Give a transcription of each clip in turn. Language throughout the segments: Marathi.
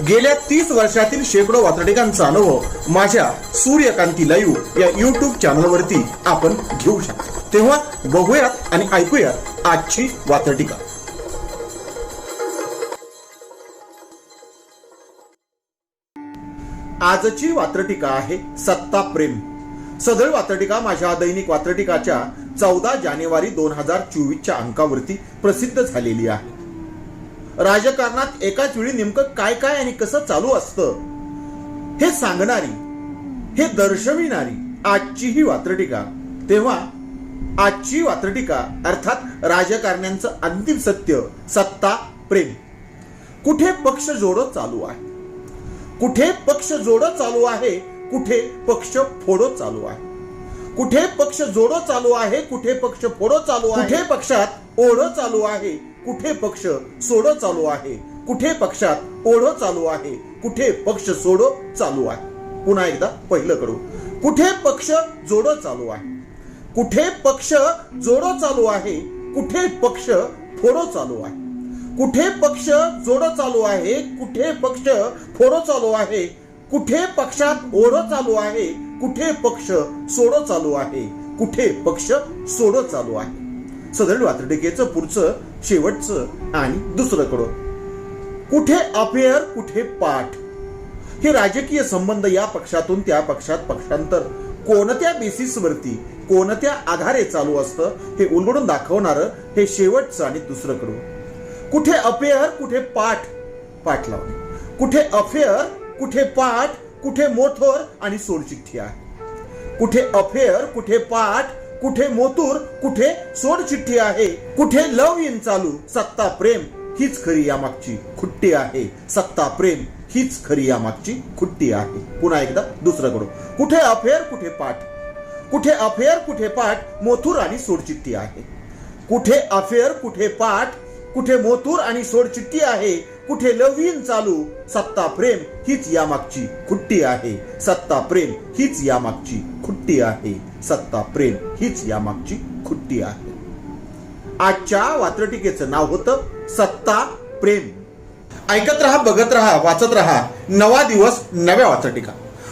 गेल्या तीस वर्षातील शेकडो वातडिकांचा अनुभव माझ्या सूर्यकांती लाईव्ह या युट्यूब चॅनलवरती आपण घेऊ शकतो. तेव्हा बघूयात आणि ऐकूयात आजची वातडिका आजची वात्रटिका आहे सत्ता प्रेम. सदळ वात्रटिका माझ्या दैनिक वात्रटिकाच्या चौदा जानेवारी दोन हजार चोवीसच्या अंकावरती प्रसिद्ध झालेली आहे. राजकारणात एकाच वेळी नेमकं काय काय आणि कसं चालू असतं? हे सांगणारी हे दर्शविणारी आजची ही वात्रटिका. तेव्हा आजची वात्रटिका अर्थात राजकारण्यांचं अंतिम सत्य सत्ता प्रेम. कुठे पक्ष जोडो चालू आहे? कुठे पक्ष जोडो चालू आहे? कुठे पक्ष फोडो चालू आहे? कुठे पक्ष जोडो चालू आहे कुठे पक्ष फोडो चालू आहे? कुठे पक्षात ओढ चालू आहे कुठे पक्ष सोडो चालू आहे? कुठे पक्षात ओढ चालू आहे कुठे पक्ष सोडो चालू आहे? पुन्हा एकदा पहिलं करू. कुठे पक्ष जोडो चालू आहे? कुठे पक्ष जोडो चालू आहे कुठे पक्ष फोडो चालू आहे? कुठे पक्ष जोडो चालू आहे कुठे पक्ष फोडो चालू आहे कुठे पक्षात ओढ चालू आहे कुठे पक्ष सोडो चालू आहे? कुठे पक्ष सोडो चालू आहे? सदर वात्रटिकेचं पुढचं शेवटचं आणि दुसरं कडं कुठे अफेअर कुठे पाठ? हे राजकीय संबंध या पक्षातून त्या पक्षात पक्षांतर. कोणत्या बेसिसवरती कोणत्या आधारे चालू असतं हे उलगडून दाखवणारं हे शेवटचं आणि दुसरं कडू कुठे अफेअर कुठे पाठ? पाठ लावणे. कुठे अफेअर कुठे पाठ? कुठे मोथोर आणि सोडचिठ्ठी आहे? कुठे अफेअर कुठे पाठ कुठे मोतूर कुठे सोडचिठ्ठी आहे? कुठे लव इन चालू? सत्ता प्रेम हीच खरी यामागची खुट्टी आहे. सत्ता प्रेम हीच खरी यामागची खुट्टी आहे. पुन्हा एकदा दुसरं कडू कुठे अफेअर कुठे पाठ? कुठे अफेअर कुठे पाठ मोथूर आणि सोडचिठ्ठी आहे? कुठे अफेअर कुठे पाठ कुठे मोतूर आणि सोडचिठ्ठी आहे? कुठे लवीन चालू? सत्ता प्रेम हीच यामागची खुट्टी आहे. सत्ता प्रेम हीच यामागची खुट्टी आहे. सत्ता प्रेम हीच यामागची खुट्टी आहे. आजच्या वात्रटिकेचं नाव होतं सत्ता प्रेम. ऐकत रहा बघत रहा वाचत रहा. नवा दिवस नव्या वात्रटिका.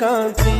কাঁদি